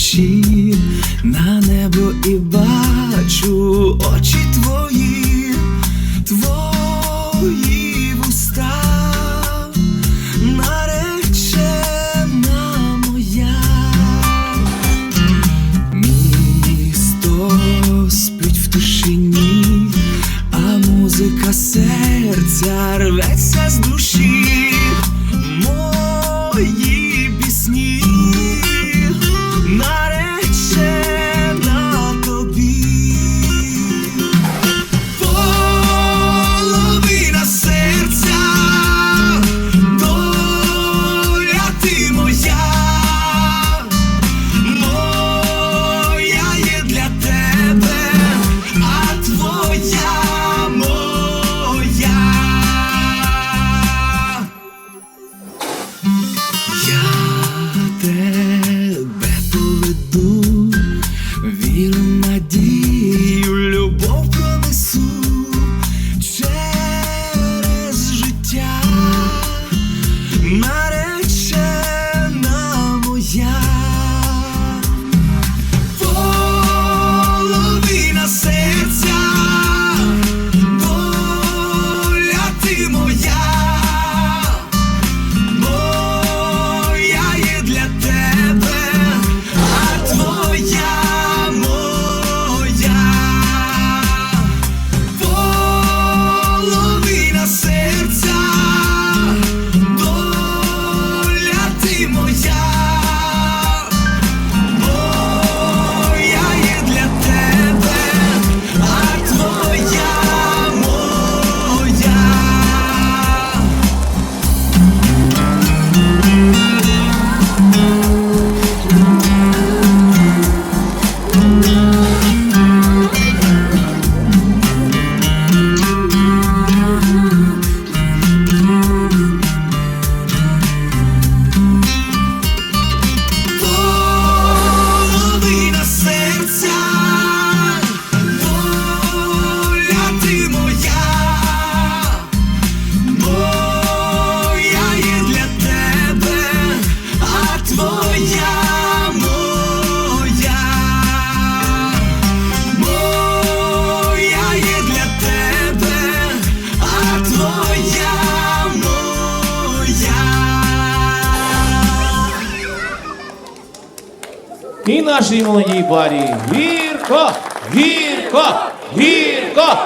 очі на небо і бачу очі твої, твої вуста, наречена моя, місто спить в тишині, а музика серця рветься з душі. Я моя. А твоя моя. І нашій молодій парі Вірко, Вірко, Вірко.